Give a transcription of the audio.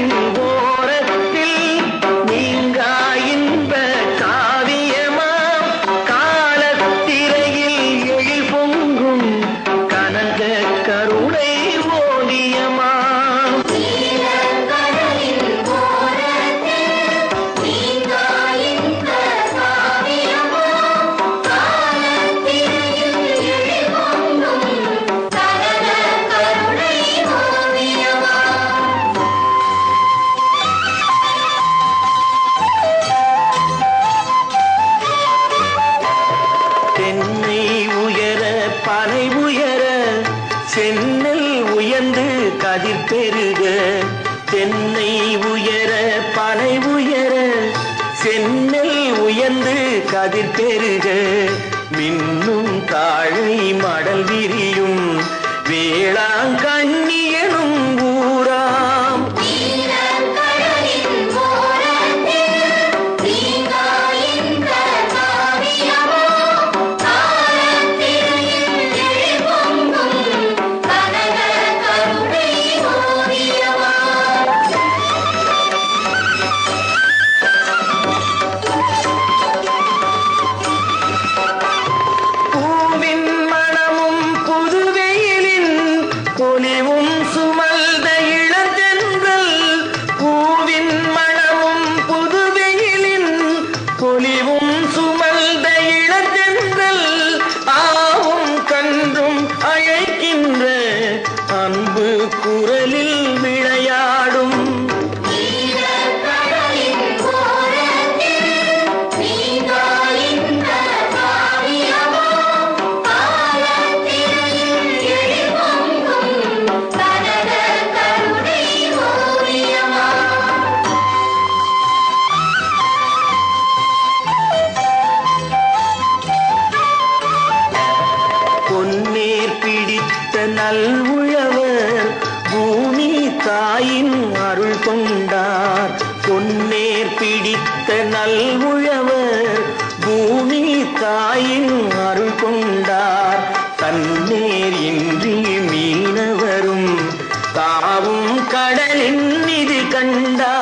கடலின் சென்னல் உயர்ந்து கதிர் பெருக தென்னை உயர பனை உயர. சென்னல் உயர்ந்து கதிர் பெருக மின்னும் தாழை மடல் நல்வுழவர் பூமி தாயின் அருள் கொண்டார். பொன்னேர் பிடித்த நல்வுழவர் பூமி தாயின் அருள் கொண்டார். தன்னேர் இன்றி மீனவரும் தாவும் கடலின் இது கண்டார்.